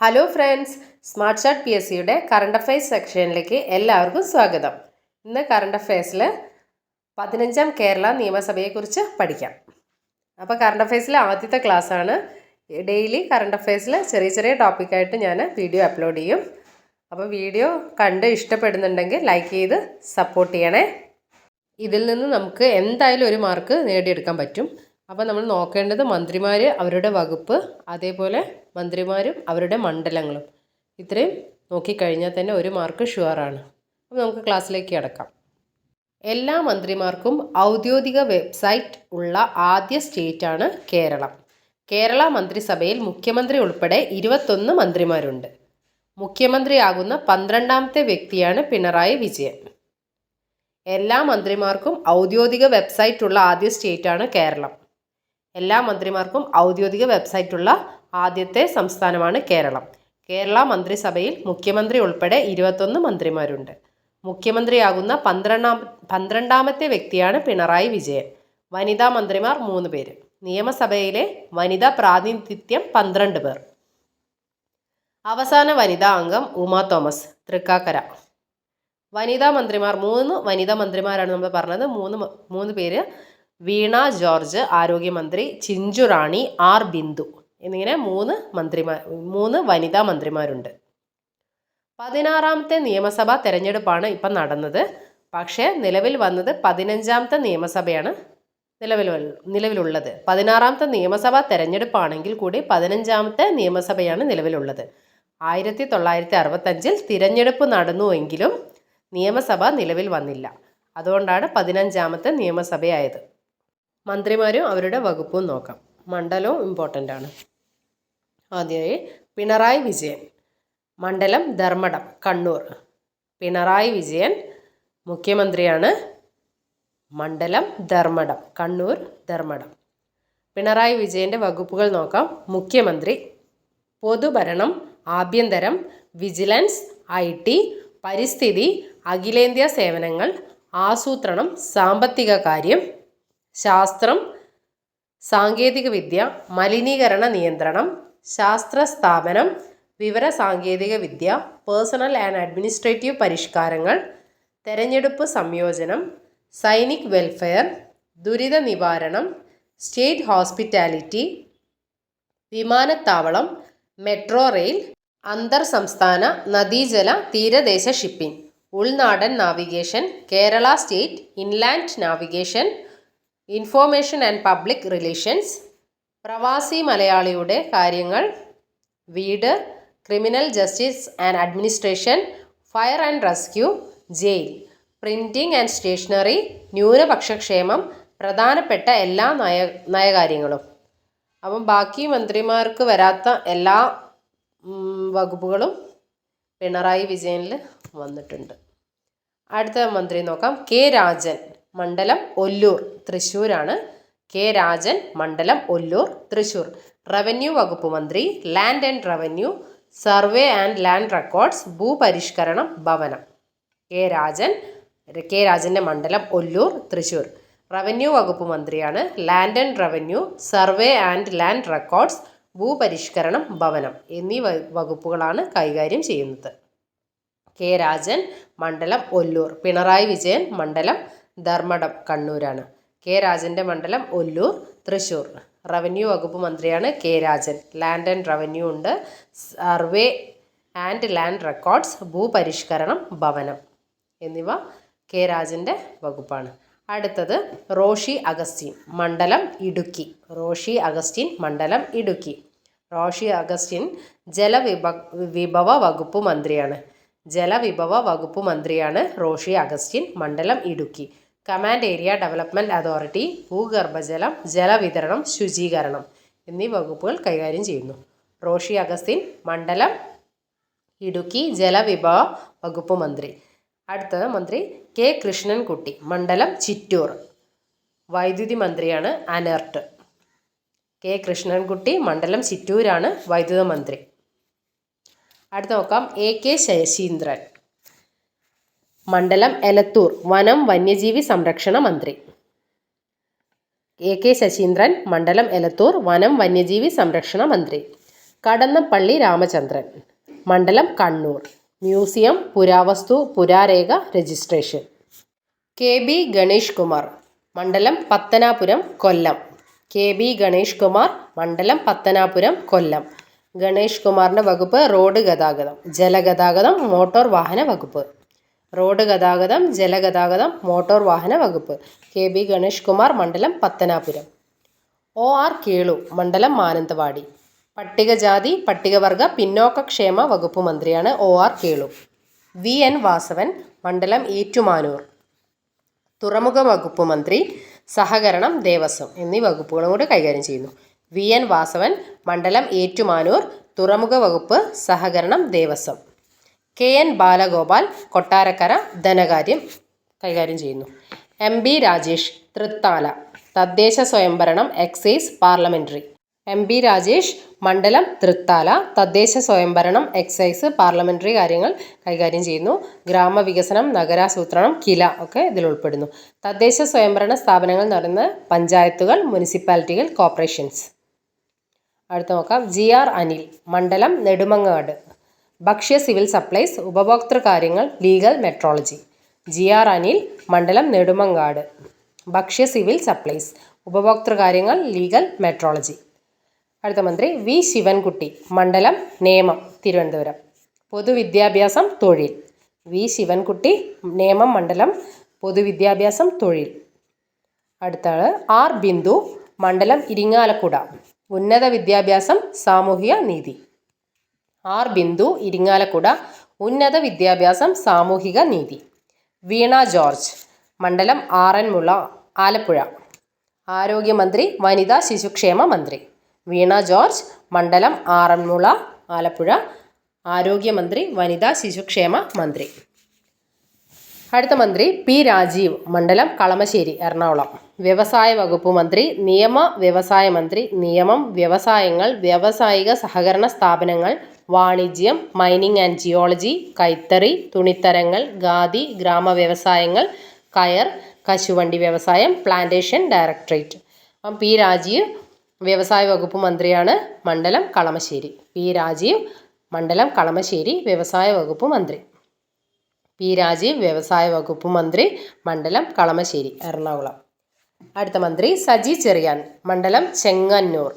Hello friends smart short P S സിയുടെ current affairs സെക്ഷനിലേക്ക് എല്ലാവർക്കും സ്വാഗതം. ഇന്ന് കറണ്ട് അഫയേഴ്സിൽ പതിനഞ്ചാം കേരള നിയമസഭയെക്കുറിച്ച് പഠിക്കാം. അപ്പോൾ കറണ്ട് അഫയേഴ്സിലെ ആദ്യത്തെ ക്ലാസ്സാണ്. ഡെയിലി കറണ്ട് അഫയേഴ്സിൽ ചെറിയ ചെറിയ ടോപ്പിക്കായിട്ട് ഞാൻ വീഡിയോ അപ്ലോഡ് ചെയ്യും. അപ്പോൾ വീഡിയോ കണ്ട് ഇഷ്ടപ്പെടുന്നുണ്ടെങ്കിൽ ലൈക്ക് ചെയ്ത് സപ്പോർട്ട് ചെയ്യണേ. ഇതിൽ നിന്ന് നമുക്ക് എന്തായാലും ഒരു മാർക്ക് നേടിയെടുക്കാൻ പറ്റും. അപ്പോൾ നമ്മൾ നോക്കേണ്ടത് മന്ത്രിമാർ അവരുടെ വകുപ്പ് അതേപോലെ മന്ത്രിമാരും അവരുടെ മണ്ഡലങ്ങളും. ഇത്രയും നോക്കിക്കഴിഞ്ഞാൽ തന്നെ ഒരു മാർക്ക് ഷുവറാണ് അപ്പോൾ നമുക്ക് ക്ലാസ്സിലേക്ക് കിടക്കാം. എല്ലാ മന്ത്രിമാർക്കും ഔദ്യോഗിക വെബ്സൈറ്റ് ഉള്ള ആദ്യ സ്റ്റേറ്റാണ് കേരളം. കേരള മന്ത്രിസഭയിൽ മുഖ്യമന്ത്രി ഉൾപ്പെടെ ഇരുപത്തൊന്ന് മന്ത്രിമാരുണ്ട്. മുഖ്യമന്ത്രിയാകുന്ന പന്ത്രണ്ടാമത്തെ വ്യക്തിയാണ് പിണറായി വിജയൻ. എല്ലാ മന്ത്രിമാർക്കും ഔദ്യോഗിക വെബ്സൈറ്റ് ഉള്ള ആദ്യ സ്റ്റേറ്റാണ് കേരളം. എല്ലാ മന്ത്രിമാർക്കും ഔദ്യോഗിക വെബ്സൈറ്റുള്ള ആദ്യത്തെ സംസ്ഥാനമാണ് കേരളം. കേരള മന്ത്രിസഭയിൽ മുഖ്യമന്ത്രി ഉൾപ്പെടെ ഇരുപത്തൊന്ന് മന്ത്രിമാരുണ്ട്. മുഖ്യമന്ത്രിയാകുന്ന പന്ത്രണ്ടാം പന്ത്രണ്ടാമത്തെ വ്യക്തിയാണ് പിണറായി വിജയൻ. വനിതാ മന്ത്രിമാർ മൂന്ന് പേര്. നിയമസഭയിലെ വനിതാ പ്രാതിനിധ്യം പന്ത്രണ്ട് പേർ. അവസാന വനിതാ അംഗം ഉമ തോമസ് തൃക്കാക്കര. വനിതാ മന്ത്രിമാർ മൂന്ന് വനിതാ മന്ത്രിമാരാണ് നമ്മൾ പറഞ്ഞത്. മൂന്ന് മൂന്ന് പേര്. വീണ ജോർജ് ആരോഗ്യമന്ത്രി ചിഞ്ചു റാണി ആർ ബിന്ദു എന്നിങ്ങനെ മൂന്ന് മന്ത്രിമാർ മൂന്ന് വനിതാ മന്ത്രിമാരുണ്ട്. പതിനാറാമത്തെ നിയമസഭാ തെരഞ്ഞെടുപ്പാണ് ഇപ്പം നടന്നത്. പക്ഷേ നിലവിൽ വന്നത് പതിനഞ്ചാമത്തെ നിയമസഭയാണ് നിലവിൽ വൽ- നിലവിലുള്ളത്. പതിനാറാമത്തെ നിയമസഭാ തെരഞ്ഞെടുപ്പാണെങ്കിൽ കൂടി പതിനഞ്ചാമത്തെ നിയമസഭയാണ് നിലവിലുള്ളത്. ആയിരത്തി തൊള്ളായിരത്തി അറുപത്തഞ്ചിൽ തിരഞ്ഞെടുപ്പ് നടന്നുവെങ്കിലും നിയമസഭ നിലവിൽ വന്നില്ല. അതുകൊണ്ടാണ് പതിനഞ്ചാമത്തെ നിയമസഭയായത്. മന്ത്രിമാരും അവരുടെ വകുപ്പും നോക്കാം. മണ്ഡലവും ഇമ്പോർട്ടന്റ് ആണ്. ആദ്യമായി പിണറായി വിജയൻ. മണ്ഡലം ധർമ്മടം കണ്ണൂർ. പിണറായി വിജയൻ മുഖ്യമന്ത്രിയാണ്. മണ്ഡലം ധർമ്മടം കണ്ണൂർ ധർമ്മടം. പിണറായി വിജയന്റെ വകുപ്പുകൾ നോക്കാം. മുഖ്യമന്ത്രി പൊതുഭരണം ആഭ്യന്തരം വിജിലൻസ് ഐ ടി പരിസ്ഥിതി അഖിലേന്ത്യാ സേവനങ്ങൾ ആസൂത്രണം സാമ്പത്തിക കാര്യം ശാസ്ത്രം സാങ്കേതികവിദ്യ മലിനീകരണ നിയന്ത്രണം ശാസ്ത്ര സ്ഥാപനം വിവര സാങ്കേതികവിദ്യ പേഴ്സണൽ ആൻഡ് അഡ്മിനിസ്ട്രേറ്റീവ് പരിഷ്കാരങ്ങൾ തെരഞ്ഞെടുപ്പ് സംയോജനം സൈനിക് വെൽഫെയർ ദുരിത നിവാരണം സ്റ്റേറ്റ് ഹോസ്പിറ്റാലിറ്റി വിമാനത്താവളം മെട്രോ റെയിൽ അന്തർ സംസ്ഥാന നദീജല തീരദേശ ഷിപ്പിംഗ് ഉൾനാടൻ navigation Kerala state inland navigation information and public relations പ്രവാസി മലയാളിയുടെ കാര്യങ്ങൾ വീട് criminal justice and administration fire and rescue jail printing and stationery ന്യൂനപക്ഷക്ഷേമം പ്രധാനപ്പെട്ട എല്ലാ നയ നയകാര്യങ്ങളും. അപ്പം ബാക്കി മന്ത്രിമാർക്ക് വരാത്ത എല്ലാ വകുപ്പുകളും പിണറായി വിജയനിൽ വന്നിട്ടുണ്ട്. അടുത്ത മന്ത്രി നോക്കാം. കെ രാജൻ. മണ്ഡലം ഒല്ലൂർ തൃശ്ശൂരാണ്. കെ. രാജൻ മണ്ഡലം ഒല്ലൂർ തൃശ്ശൂർ. റവന്യൂ വകുപ്പ് മന്ത്രി land and revenue survey and land records ഭൂപരിഷ്കരണം ഭവനം. കെ. രാജൻ കെ. രാജന്റെ മണ്ഡലം ഒല്ലൂർ തൃശ്ശൂർ. റവന്യൂ വകുപ്പ് മന്ത്രിയാണ്. Land and revenue survey and land records ഭൂപരിഷ്കരണം ഭവനം എന്നീ വകുപ്പുകളാണ് കൈകാര്യം ചെയ്യുന്നത്. കെ. രാജൻ മണ്ഡലം ഒല്ലൂർ. പിണറായി വിജയൻ മണ്ഡലം ധർമ്മടം കണ്ണൂരാണ്. കെ രാജന്റെ മണ്ഡലം ഒല്ലൂർ തൃശ്ശൂർ റവന്യൂ വകുപ്പ് മന്ത്രിയാണ് K Rajan. Land and revenue ഉണ്ട്. സർവേ ആൻഡ് ലാൻഡ് റെക്കോർഡ്സ് ഭൂപരിഷ്കരണം ഭവനം എന്നിവ കെ രാജന്റെ വകുപ്പാണ്. അടുത്തത് റോഷി അഗസ്റ്റിൻ മണ്ഡലം ഇടുക്കി. റോഷി അഗസ്റ്റിൻ മണ്ഡലം ഇടുക്കി. റോഷി അഗസ്റ്റിൻ ജലവിഭ വിഭവ വകുപ്പ് മന്ത്രിയാണ്. ജലവിഭവ വകുപ്പ് മന്ത്രിയാണ് റോഷി അഗസ്റ്റിൻ മണ്ഡലം Idukki. Command area development authority ഭൂഗർഭജലം ജലവിതരണം ശുചീകരണം എന്നീ വകുപ്പുകൾ കൈകാര്യം ചെയ്യുന്നു. റോഷി അഗസ്തിൻ മണ്ഡലം ഇടുക്കി ജലവിഭവ വകുപ്പ് മന്ത്രി. അടുത്തത് മന്ത്രി കെ കൃഷ്ണൻകുട്ടി മണ്ഡലം ചിറ്റൂർ. വൈദ്യുതി മന്ത്രിയാണ് അനർട്ട്. കെ കൃഷ്ണൻകുട്ടി മണ്ഡലം ചിറ്റൂരാണ് വൈദ്യുത മന്ത്രി. അടുത്ത നോക്കാം എ കെ ശശീന്ദ്രൻ. മണ്ഡലം എലത്തൂർ വനം വന്യജീവി സംരക്ഷണ മന്ത്രി. എ കെ ശശീന്ദ്രൻ മണ്ഡലം എലത്തൂർ വനം വന്യജീവി സംരക്ഷണ മന്ത്രി. കടന്നപ്പള്ളി രാമചന്ദ്രൻ മണ്ഡലം കണ്ണൂർ. മ്യൂസിയം പുരാവസ്തു പുരാരേഖ registration. K B Ganesh Kumar മണ്ഡലം പത്തനാപുരം കൊല്ലം. കെ ബി ഗണേഷ് കുമാർ മണ്ഡലം പത്തനാപുരം കൊല്ലം. ഗണേഷ് കുമാറിന്റെ വകുപ്പ് റോഡ് ഗതാഗതം ജലഗതാഗതം മോട്ടോർ വാഹന വകുപ്പ്. റോഡ് ഗതാഗതം ജലഗതാഗതം മോട്ടോർ വാഹന വകുപ്പ്. കെ ബി ഗണേഷ് കുമാർ മണ്ഡലം പത്തനാപുരം. ഒ ആർ കേളു മണ്ഡലം മാനന്തവാടി. പട്ടികജാതി പട്ടികവർഗ പിന്നോക്കക്ഷേമ വകുപ്പ് മന്ത്രിയാണ് O R Kelu. V N Vasavan മണ്ഡലം ഏറ്റുമാനൂർ. തുറമുഖ വകുപ്പ് മന്ത്രി സഹകരണം ദേവസ്വം എന്നീ വകുപ്പുകളും കൂടി കൈകാര്യം ചെയ്യുന്നു. വി എൻ വാസവൻ മണ്ഡലം ഏറ്റുമാനൂർ തുറമുഖ വകുപ്പ് സഹകരണം ദേവസ്വം. കെ എൻ ബാലഗോപാൽ കൊട്ടാരക്കര ധനകാര്യം കൈകാര്യം ചെയ്യുന്നു. M B Rajesh Thrithala. തദ്ദേശ സ്വയംഭരണം excise parliamentary. M B Rajesh മണ്ഡലം തൃത്താല. തദ്ദേശ സ്വയംഭരണം എക്സൈസ് പാർലമെന്ററി കാര്യങ്ങൾ കൈകാര്യം ചെയ്യുന്നു. ഗ്രാമവികസനം നഗരാസൂത്രണം കില ഒക്കെ ഇതിൽ ഉൾപ്പെടുന്നു. തദ്ദേശ സ്വയംഭരണ സ്ഥാപനങ്ങൾ എന്ന് പഞ്ചായത്തുകൾ മുനിസിപ്പാലിറ്റികൾ കോർപ്പറേഷൻസ്. അടുത്ത നോക്കാം. ജി ആർ അനിൽ മണ്ഡലം നെടുമങ്ങാട്. ഭക്ഷ്യ സിവിൽ സപ്ലൈസ് ഉപഭോക്തൃ കാര്യങ്ങൾ legal metrology. G R Anil മണ്ഡലം നെടുമങ്ങാട്. ഭക്ഷ്യ സിവിൽ സപ്ലൈസ് ഉപഭോക്തൃ കാര്യങ്ങൾ ലീഗൽ മെട്രോളജി. അടുത്ത മന്ത്രി വി ശിവൻകുട്ടി മണ്ഡലം നേമം തിരുവനന്തപുരം. പൊതുവിദ്യാഭ്യാസം തൊഴിൽ. വി ശിവൻകുട്ടി നേമം മണ്ഡലം പൊതുവിദ്യാഭ്യാസം തൊഴിൽ. അടുത്ത ആർ ബിന്ദു മണ്ഡലം ഇരിങ്ങാലക്കുട. ഉന്നത വിദ്യാഭ്യാസം സാമൂഹിക നീതി. ആർ ബിന്ദു ഇരിങ്ങാലക്കുട ഉന്നത വിദ്യാഭ്യാസം സാമൂഹിക നീതി. വീണ ജോർജ് മണ്ഡലം ആറന്മുള ആലപ്പുഴ. ആരോഗ്യമന്ത്രി വനിതാ ശിശുക്ഷേമ മന്ത്രി. വീണ ജോർജ് മണ്ഡലം ആറന്മുള ആലപ്പുഴ. ആരോഗ്യമന്ത്രി വനിതാ ശിശുക്ഷേമ മന്ത്രി. അടുത്ത മന്ത്രി പി രാജീവ് മണ്ഡലം കളമശ്ശേരി എറണാകുളം. വ്യവസായ വകുപ്പ് മന്ത്രി നിയമ വ്യവസായ മന്ത്രി നിയമം വ്യവസായങ്ങൾ വ്യാവസായിക സഹകരണ സ്ഥാപനങ്ങൾ വാണിജ്യം മൈനിങ് ആൻഡ് ജിയോളജി കൈത്തറി തുണിത്തരങ്ങൾ ഖാദി ഗ്രാമ വ്യവസായങ്ങൾ കയർ കശുവണ്ടി വ്യവസായം പ്ലാന്റേഷൻ ഡയറക്ടറേറ്റ്. അപ്പം പി രാജീവ് വ്യവസായ വകുപ്പ് മന്ത്രിയാണ് മണ്ഡലം കളമശ്ശേരി. പി രാജീവ് മണ്ഡലം കളമശ്ശേരി വ്യവസായ വകുപ്പ് മന്ത്രി. പി രാജീവ് വ്യവസായ വകുപ്പ് മന്ത്രി മണ്ഡലം കളമശ്ശേരി എറണാകുളം. അടുത്ത മന്ത്രി സജി ചെറിയാൻ മണ്ഡലം ചെങ്ങന്നൂർ.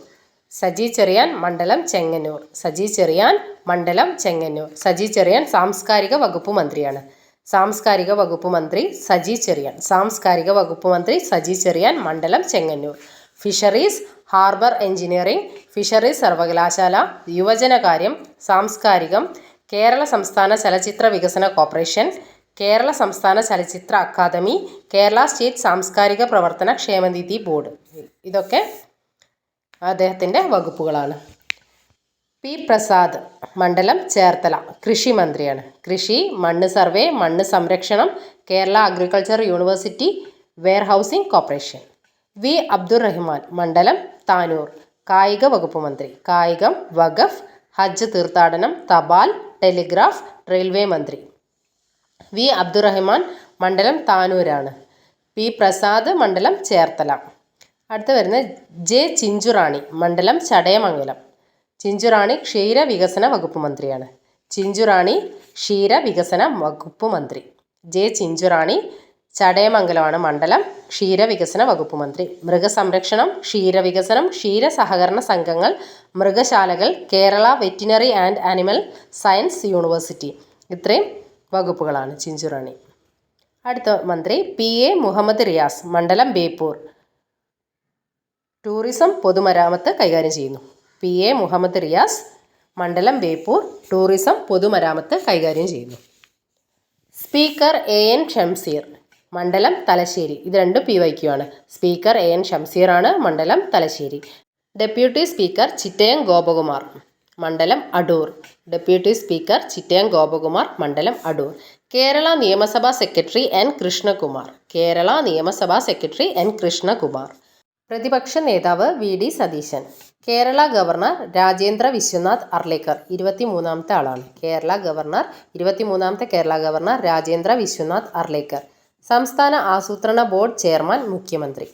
സജി ചെറിയാൻ മണ്ഡലം ചെങ്ങന്നൂർ. സജി ചെറിയാൻ മണ്ഡലം ചെങ്ങന്നൂർ. സജി ചെറിയാൻ സാംസ്കാരിക വകുപ്പ് മന്ത്രിയാണ്. സാംസ്കാരിക വകുപ്പ് മന്ത്രി സജി ചെറിയാൻ. സാംസ്കാരിക വകുപ്പ് മന്ത്രി സജി ചെറിയാൻ മണ്ഡലം Chengannur. Fisheries harbour engineering fisheries സർവകലാശാല യുവജനകാര്യം സാംസ്കാരികം കേരള സംസ്ഥാന ചലച്ചിത്ര വികസന കോർപ്പറേഷൻ കേരള സംസ്ഥാന ചലച്ചിത്ര അക്കാദമി കേരള സ്റ്റേറ്റ് സാംസ്കാരിക പ്രവർത്തന ക്ഷേമനിധി ബോർഡ്. ഇതൊക്കെ അദ്ദേഹത്തിന്റെ വകുപ്പുകളാണ്. പി പ്രസാദ് മണ്ഡലം ചേർത്തല കൃഷി മന്ത്രിയാണ്. കൃഷി മണ്ണ് സർവേ മണ്ണ് സംരക്ഷണം Kerala agriculture university warehousing corporation. V Abdurahman മണ്ഡലം താനൂർ. കായിക വകുപ്പ് മന്ത്രി. കായികം വഖഫ് ഹജ്ജ് തീർത്ഥാടനം തപാൽ ടെലിഗ്രാഫ് റെയിൽവേ മന്ത്രി. വി അബ്ദുറഹ്മാൻ മണ്ഡലം താനൂരാണ്. പി പ്രസാദ് മണ്ഡലം ചേർത്തല. അടുത്ത് വരുന്നത് ജെ ചിഞ്ചുറാണി മണ്ഡലം ചടയമംഗലം. ചിഞ്ചുറാണി ക്ഷീര വികസന വകുപ്പ് മന്ത്രിയാണ്. ചിഞ്ചുറാണി ക്ഷീര വികസന വകുപ്പ് മന്ത്രി. ജെ ചിഞ്ചുറാണി ചടയമംഗലമാണ് മണ്ഡലം ക്ഷീരവികസന വകുപ്പ് മന്ത്രി. മൃഗസംരക്ഷണം ക്ഷീരവികസനം ക്ഷീര സഹകരണ സംഘങ്ങൾ മൃഗശാലകൾ Kerala veterinary and animal science university. ഇത്രയും വകുപ്പുകളാണ് ചിഞ്ചുറാണി അടുത്ത മന്ത്രി പി എ മുഹമ്മദ് റിയാസ് മണ്ഡലം ബേപ്പൂർ. ടൂറിസം പൊതുമരാമത്ത് കൈകാര്യം ചെയ്യുന്നു. പി എ മുഹമ്മദ് റിയാസ് മണ്ഡലം ബേപ്പൂർ ടൂറിസം പൊതുമരാമത്ത് കൈകാര്യം ചെയ്യുന്നു. സ്പീക്കർ എ എൻ ഷംസീർ മണ്ഡലം തലശ്ശേരി. ഇത് രണ്ടും പി വൈക്യു ആണ്. സ്പീക്കർ എ എൻ ഷംസീർ ആണ് മണ്ഡലം Thalassery. Deputy speaker Chittayam Gopakumar. മണ്ഡലം അടൂർ. ഡെപ്യൂട്ടി സ്പീക്കർ ചിറ്റയം ഗോപകുമാർ മണ്ഡലം അടൂർ. കേരള നിയമസഭാ സെക്രട്ടറി എൻ കൃഷ്ണകുമാർ. കേരള നിയമസഭാ സെക്രട്ടറി എൻ കൃഷ്ണകുമാർ. പ്രതിപക്ഷ നേതാവ് V D Satheesan. Kerala governor Rajendra Vishwanath Arlekar ഇരുപത്തിമൂന്നാമത്തെ ആളാണ്. കേരള ഗവർണർ ഇരുപത്തിമൂന്നാമത്തെ കേരള ഗവർണർ രാജേന്ദ്ര വിശ്വനാഥ് അർലേക്കർ. സംസ്ഥാന ആസൂത്രണ ബോർഡ് ചെയർമാൻ മുഖ്യമന്ത്രി.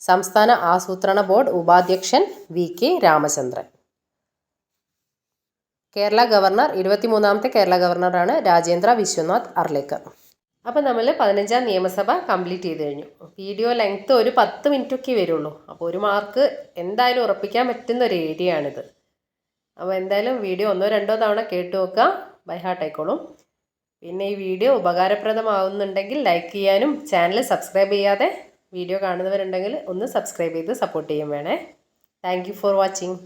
സംസ്ഥാന ആസൂത്രണ ബോർഡ് ഉപാധ്യക്ഷൻ V K Ramachandran. Kerala governor ഇരുപത്തിമൂന്നാമത്തെ കേരള ഗവർണറാണ് രാജേന്ദ്ര വിശ്വനാഥ് അർലേക്കർ അപ്പോൾ നമ്മൾ പതിനഞ്ചാം നിയമസഭ കംപ്ലീറ്റ് ചെയ്ത് കഴിഞ്ഞു. വീഡിയോ ലെങ്ത്ത് ഒരു പത്ത് മിനിറ്റൊക്കെ വരുള്ളൂ. അപ്പോൾ ഒരു മാർക്ക് എന്തായാലും ഉറപ്പിക്കാൻ പറ്റുന്ന ഒരു ഏരിയ ആണിത് അപ്പോൾ എന്തായാലും വീഡിയോ ഒന്നോ രണ്ടോ തവണ കേട്ട് നോക്കുക. ബൈ ഹാർട്ട് ആയിക്കോളും. പിന്നെ ഈ വീഡിയോ ഉപകാരപ്രദമാവുന്നുണ്ടെങ്കിൽ ലൈക്ക് ചെയ്യാനും ചാനൽ സബ്സ്ക്രൈബ് ചെയ്യാതെ വീഡിയോ കാണുന്നവരുണ്ടെങ്കിൽ ഒന്ന് സബ്സ്ക്രൈബ് ചെയ്ത് സപ്പോർട്ട് ചെയ്യും വേണേ. Thank for watching.